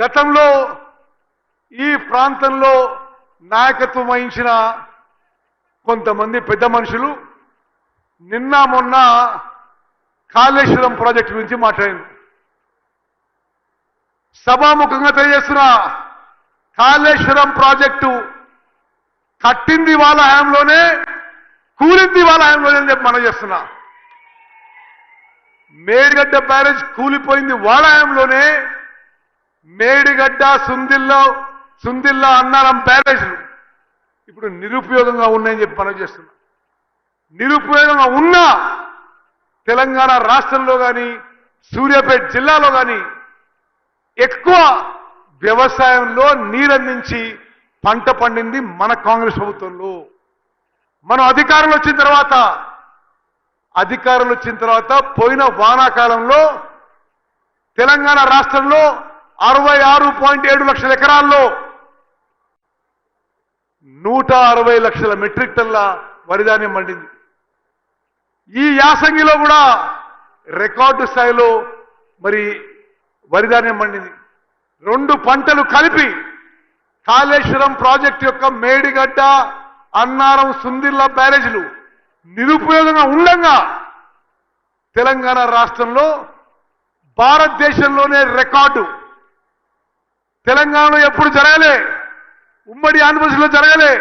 గతంలో ఈ ప్రాంతంలో నాయకత్వం వహించిన కొంతమంది పెద్ద మనుషులు నిన్న మొన్న కాళేశ్వరం ప్రాజెక్టు గురించి మాట్లాడింది సభాముఖంగా తెలియజేస్తున్న కాళేశ్వరం ప్రాజెక్టు కట్టింది వాళ్ళ హయాంలోనే కూలింది వాళ్ళ హయాంలోనే అని చెప్పి మనం చేస్తున్నా. మేడిగడ్డ బ్యారేజ్ కూలిపోయింది వాళ్ళ హయాంలోనే మేడిగడ్డ సుందిల్లో సుందిల్లా అన్నారం బ్యారేజ్లు ఇప్పుడు నిరుపయోగంగా ఉన్నాయని చెప్పి మనం చేస్తున్నాం. నిరుపయోగంగా ఉన్నా తెలంగాణ రాష్ట్రంలో కానీ సూర్యాపేట జిల్లాలో కానీ ఎక్కువ వ్యవసాయంలో నీరందించి పంట పండింది మన కాంగ్రెస్ ప్రభుత్వంలో. మనం అధికారంలో వచ్చిన తర్వాత అధికారంలో వచ్చిన తర్వాత పోయిన వానాకాలంలో తెలంగాణ రాష్ట్రంలో అరవై ఆరు పాయింట్ ఏడు లక్షల ఎకరాల్లో నూట అరవై లక్షల మెట్రిక్ టన్ల వరిధాన్యం పండింది. ఈ యాసంగిలో కూడా రికార్డు స్థాయిలో మరి వరిధాన్యం పండింది. రెండు పంటలు కలిపి కాళేశ్వరం ప్రాజెక్టు యొక్క మేడిగడ్డ అన్నారం సుందిర్ల బ్యారేజీలు నిరుపయోగంగా ఉండగా తెలంగాణ రాష్ట్రంలో భారతదేశంలోనే రికార్డు తెలంగాణలో ఎప్పుడు జరగలే? ఉమ్మడి ఆంధ్రప్రదేశ్లో జరగలే?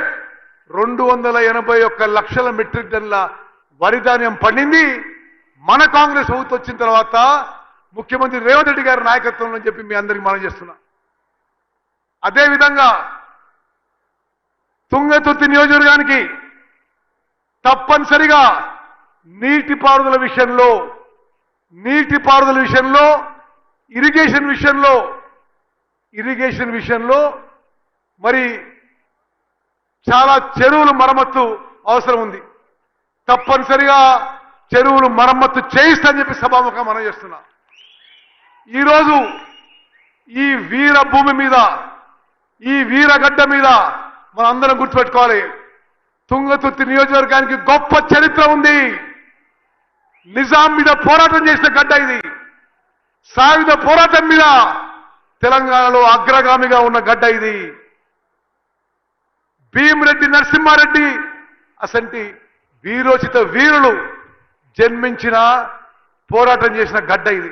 రెండు వందల ఎనభై ఒక్క లక్షల మెట్రిక్ టన్ల వరి ధాన్యం పండింది. మన కాంగ్రెస్ ప్రభుత్వం వచ్చిన తర్వాత ముఖ్యమంత్రి రేవంత్ రెడ్డి గారి నాయకత్వంలో చెప్పి మీ అందరికి మనం చేస్తున్నా. అదేవిధంగా తుంగతుర్తి నియోజకవర్గానికి తప్పనిసరిగా నీటిపారుదల విషయంలో నీటిపారుదల విషయంలో ఇరిగేషన్ విషయంలో ఇరిగేషన్ విషయంలో మరి చాలా చెరువులు మరమ్మత్తు అవసరం ఉంది. తప్పనిసరిగా చెరువులు మరమ్మత్తు చేయిస్తని చెప్పి సభాముఖం మనం చేస్తున్నా. ఈరోజు ఈ వీర భూమి మీద ఈ వీరగడ్డ మీద మనం అందరం గుర్తుపెట్టుకోవాలి. తుంగతుర్తి నియోజకవర్గానికి గొప్ప చరిత్ర ఉంది. నిజాం మీద పోరాటం చేసిన గడ్డ ఇది. సాయుధ పోరాటం మీద తెలంగాణలో అగ్రగామిగా ఉన్న గడ్డ ఇది. భీమిరెడ్డి నరసింహారెడ్డి అసంటి వీరోచిత వీరులు జన్మించిన పోరాటం చేసిన గడ్డ ఇది.